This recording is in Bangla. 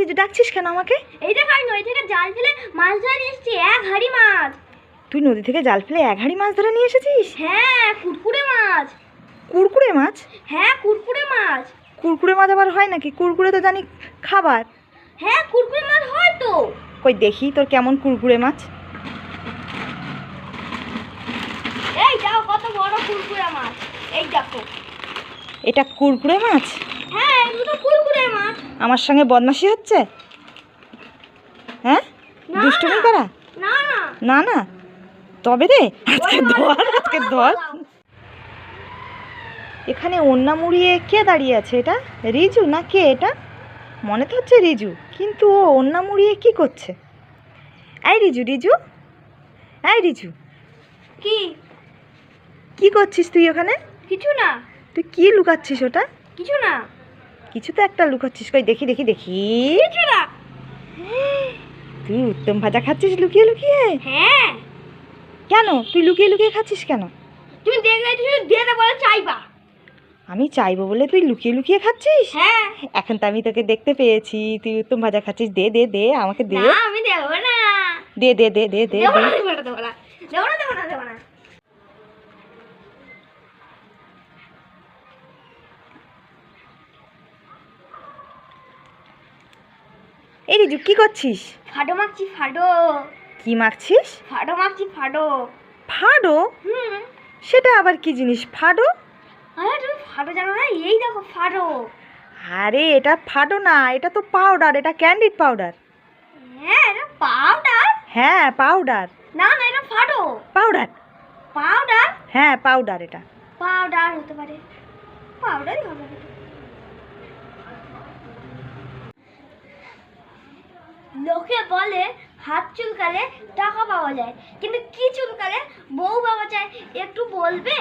রিজু ডাকছিস কেন আমাকে? এইটা খাই নই থেকে জাল ফেলে মাছ ধরে নিয়ে এসেছি এক হাড়ি মাছ। তুই নদী থেকে জাল ফেলে এক হাঁড়ি মাছ ধরে নিয়ে এসেছিস? হ্যাঁ কুরকুরে মাছ। কুরকুরে মাছ? হ্যাঁ কুরকুরে মাছ। কুরকুরে মাছ আবার হয় নাকি? কুরকুরে তো জানি খাবার। হ্যাঁ কুরকুরে মাছ হয় তো। কই দেখি তোর কেমন কুরকুরে মাছ? এই দেখো কত বড় কুরকুরে মাছ। এই দেখো। এটা কুরকুরে মাছ? হ্যাঁ আমার সঙ্গে বদমাশি হচ্ছে? হ্যাঁ? দুষ্টুমি। করা? না। না তবে রে আজকে ধর আজকে ধর। এখানে ওন্না মুড়িয়ে কে দাঁড়িয়ে আছে এটা? রিজু না কে এটা? মনে তো হচ্ছে রিজু কিন্তু ও ওন্না মুড়িয়ে কি করছে? এই রিজু রিজু। এই রিজু। কি? কি করছিস তুই ওখানে? কিছু না। তুই কি লুকাচ্ছিস ওটা? কিছু না। কিছু তো একটা লুকাচ্ছিস কই দেখি দেখি দেখি। তুই উত্তম ভাজা খাচ্ছিস লুকিয়ে লুকিয়ে? হ্যাঁ। কেন? তুই লুকিয়ে লুকিয়ে খাচ্ছিস কেন? তুমি দেখলে তুমি দিয়ে দেবো বলে চাইবা। আমি চাইব বলে তুই লুকিয়ে লুকিয়ে খাচ্ছিস? হ্যাঁ। এখন তো আমি তোকে দেখতে পেয়েছি তুই উত্তম ভাজা খাচ্ছিস দে দে দে আমাকে দে। না আমি দেবো না। দে দে দে দে দে দেবো দে। না দেবো না দেবো না দেবো না দেবো না দেবো না এই রিজু কি করছিস? ফাডো মাখছি ফাডো কি মাখছিস? ফাডো মাখছি ফাডো ফাডো হুম। সেটা আবার কি জিনিস? ফাডো আরে তুমি ফাডো জানো না? এই দেখো ফাডো আরে এটা ফাডো না এটা তো পাউডার এটা ক্যান্ডিড পাউডার। হ্যাঁ এটা পাউডার? হ্যাঁ পাউডার। না না এটা ফাডো পাউডার। পাউডার? হ্যাঁ পাউডার এটা। পাউডার হতে পারে। পাউডারই হবে। লোকে বলে হাত চুলকালে টাকা পাওয়া যায়, কিন্তু কি চুলকালে বউ পাওয়া যায় একটু বলবে?